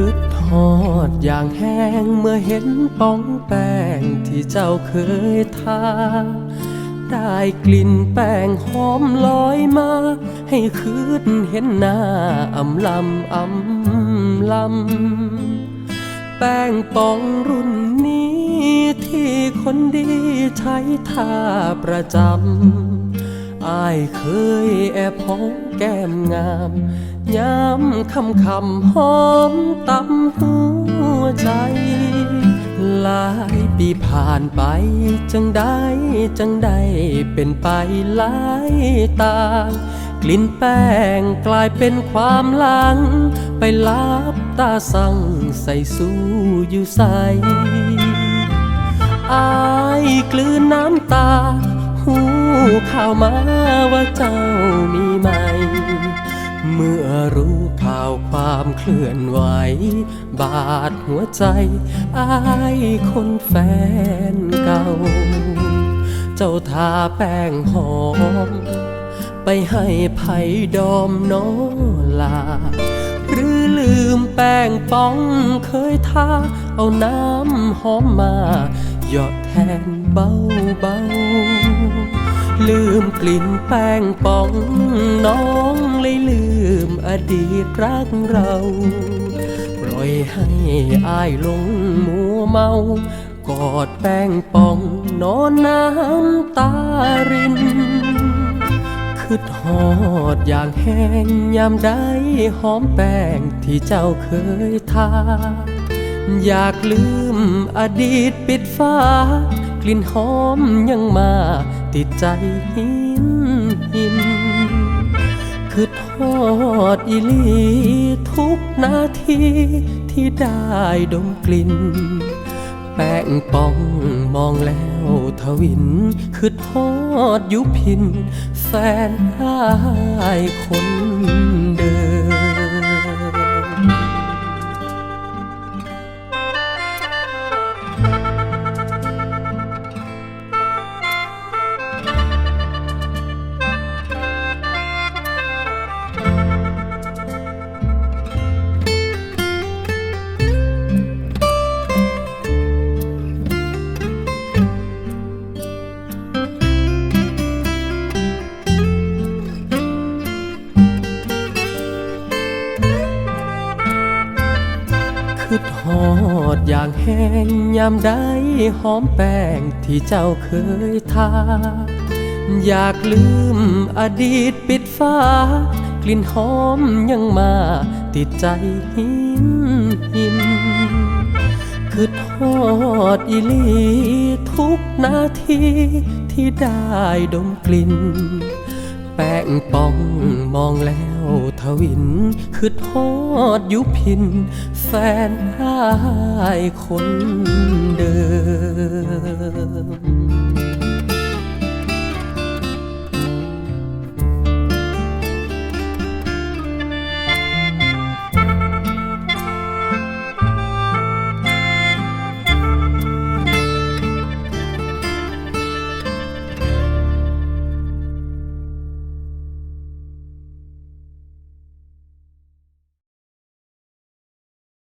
คืดทอดอย่างแห้งเมื่อเห็นป้องแป้งที่เจ้าเคยทา ได้กลิ่นแป้งหอมลอยมา ให้คืดเห็นหน้าอำลำอำลำ แป้งปองรุ่นนี้ที่คนดีใช้ทาประจำอายเคยแอบพองแก้มงาม ย้ำคำคำหอมตำหัวใจ หลายปีผ่านไป จังได้จังได้เป็นไปหลายตากลิ่นแป้งกลายเป็นความหลัง ไปลับตาสั่งใส่สู้อยู่ใสอายกลืนน้ำตา หูข่าวมาว่าเจ้ามีไหม เมื่อรู้ข่าวความเคลื่อนไหว บาดหัวใจ อายคนแฟนเก่า เจ้าทาแป้งหอม ไปให้ไผ่ดอมโนลา หรือลืมแป้งป้องเคยทา เอาน้ำหอมมา หยอดแทนเบาเบาๆ ลืมกลิ่นแป้งป้องน้องเลยลืมอดีตรักเรา ปล่อยให้อายลงมัวเมากอดแป้งป่องนอนน้ำตารินคืดหอดอย่างแห้งยามได้หอมแป้งที่เจ้าเคยทาอยากลืมอดีตปิดฟ้า กลิ่นหอมยังมาติดใจหินหินคือทอดอีลีทุกนาทีที่ได้ดมกลิ่น แป้งป่องมองแล้วทวิน คือทอดยุพิน แฟนอายคน คือทอดอย่างแห้งยามได้หอมแป้งที่เจ้าเคยทา อยากลืมอดีตปิดฟ้า กลิ่นหอมยังมาติดใจหินหินคือทอดอีลีทุกนาทีที่ได้ดมกลิ่น แป้งป้องมองแล้วทวินคือทอดยุพิน แฟนอายคนเดิม